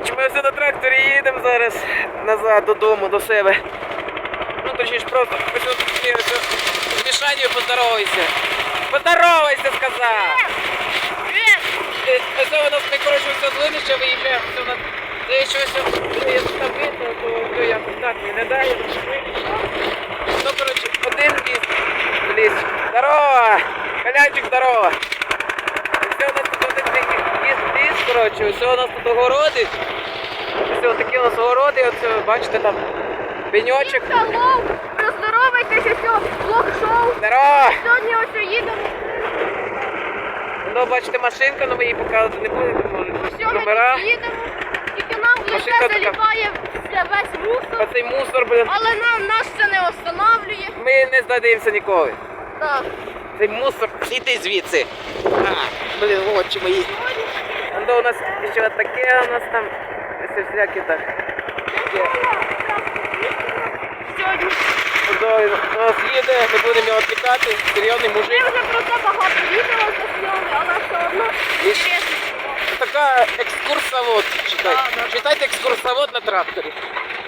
Коротше, ми все на тракторі їдемо зараз назад додому, до себе. Ну, точніше, просто з Мішанію поздоровайся. Поздоровайся, сказав! Ось у нас ми, коротше, все з Линича виїжджаємо, все на... Це щось, там видно, то, я так не даю. Ну, коротше, один. Ліс. Здорово! Колянчик, здорово! Все у нас тут один такий ліс, ліс, коротше, все у нас тут огороди. Все, такі у нас огороди, оце, бачите, там пеньочок. Поздоровайтеся, все, блок-шоу. Здорово! Сьогодні ось їдемо. Ну, бачите, машинка, але ми її показувати не будемо, Все, ми номера. тут їдемо. Тільки нам лише Машинка така. заліпає все, весь мусор. Оцей мусор, блін. Але нам нас це не останавлює. Ми не здадимося ніколи. Так. Цей мусор, іди звідси. А, блін, очі мої. А у нас еще такие у нас там. все всякие так. Сьогодні. Нас їде, ми будемо його пікати. Серйозний Ми мужик. вже про це багато відео засняли, але все одно інтересно. Така екскурсовод, да. Читайте екскурсовод на тракторі.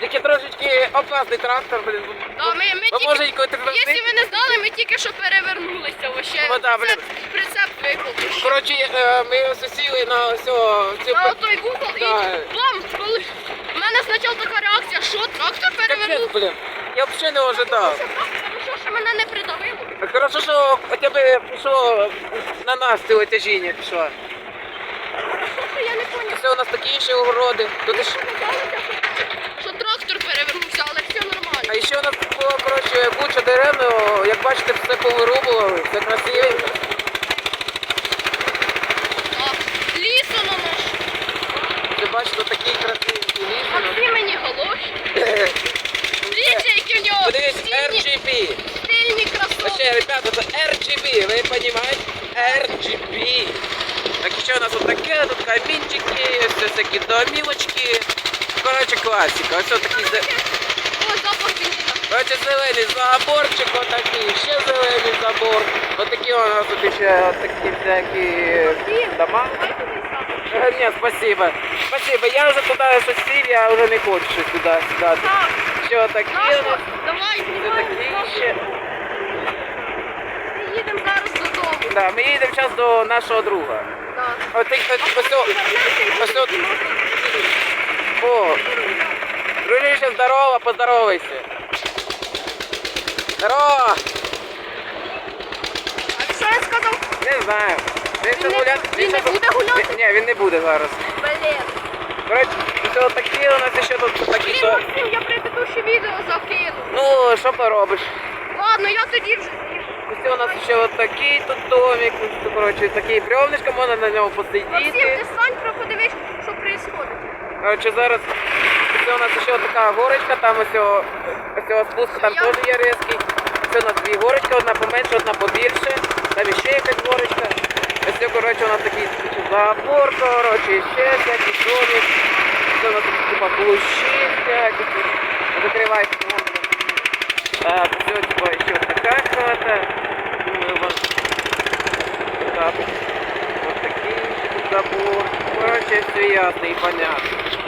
Тільки трошечки опасний трактор, блін. Да, ми, ми Ви тільки, може якщо ви не знали, ми тільки що перевернулися. Вообще. Ну, да, блін. Прицеп- Прицеп випав. Коротше, е, ми ось сіли на ось о- цю На той вугол і Да. бам! Коли... У мене спочатку така реакція, що трактор перевернув. Капець, блін. Я взагалі не ожидав. Хорошо, що мене не придавило. Хорошо, що хоча б пішло на нас це тяжіння пішло. Хорошо, що я не поняв. Це у нас такі ще огороди. Тут ж що, що трактор перевернувся, але все нормально. А ще у нас було коротше, куча дерев, як бачите, все повирубували, все красивенько. Так, лісо на наш. Це бачите, такий красивенький ліс. А всі мені галоші. Дивіться, які в нього стильні, RGB. стильні кросовки. Вообще, ребята, це RGB, ви розумієте? RGB. Так ще у нас от таке, тут камінчики, ось всякі домівочки. Коротше, класика. Ось такий Коротше, зелений заборчик, отакий, ще зелений забор. Отакі у нас тут ще такі всякі дома. Ні, спасибо. Спасибо. Я вже туди сосів, я вже не хочу щось туди сідати. Так, Що таке у? Давай, знімай. такі ще. Ми їдемо зараз додому. Да, ми їдемо зараз до нашого друга. Так. От, ось, ось, ось, о- ось, о, дружище, здорово, поздоровайся. Здорово! А що я сказав? Не знаю. Він, Він не- гуляти- він не щас- буде гуляти? Ні, він не буде зараз. Блін. Коротше, все такі у нас ще тут такі. Блін, то- Максим, я предыдущее відео закинув. Ну, що поробиш? Ладно, я тоді вже... Ось у нас ще от такий тут домик, тут, коротше, такий бревнишко, можна на ньому Максим, ти посидіти. стань, подивись, що відбувається. Коротше, зараз ось у нас ще така горочка, там ось, о- ось о спуск, там теж є різкий. Ось у нас дві горочки, одна поменше, одна побільше. Там ще якась горочка. Ось, коротше, у нас такий забор, коротше, ще всякі домик. Ось у нас типа кущі всякі. вон, Так, все, типа, ще ось така хата. Думаю, вам так. Вот такий ще тут забор. Коротше, все ясно і понятно.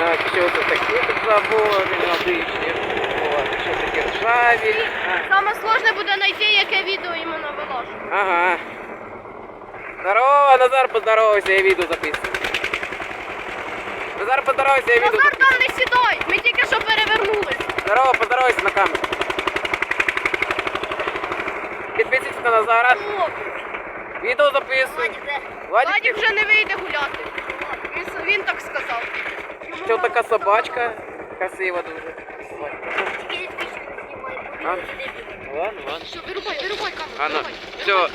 Так, ще ось такі тут забори. От, ще такі Саме сложне буде знайти, яке відео іменно виложу. Ага. Здорово, Назар, поздоровайся, я відео записую. Назар, поздоровайся, я відео Назар, там не сідай, ми тільки що перевернулись. Здорово, поздоровайся на камеру. Підписуйтесь на Назара. О, Відео записую. Владик вже не вийде гуляти. Він, він так сказав. Ще така собачка. Красива дуже. Ладно, ладно. Все, вырубай, вырубай камеру. Все,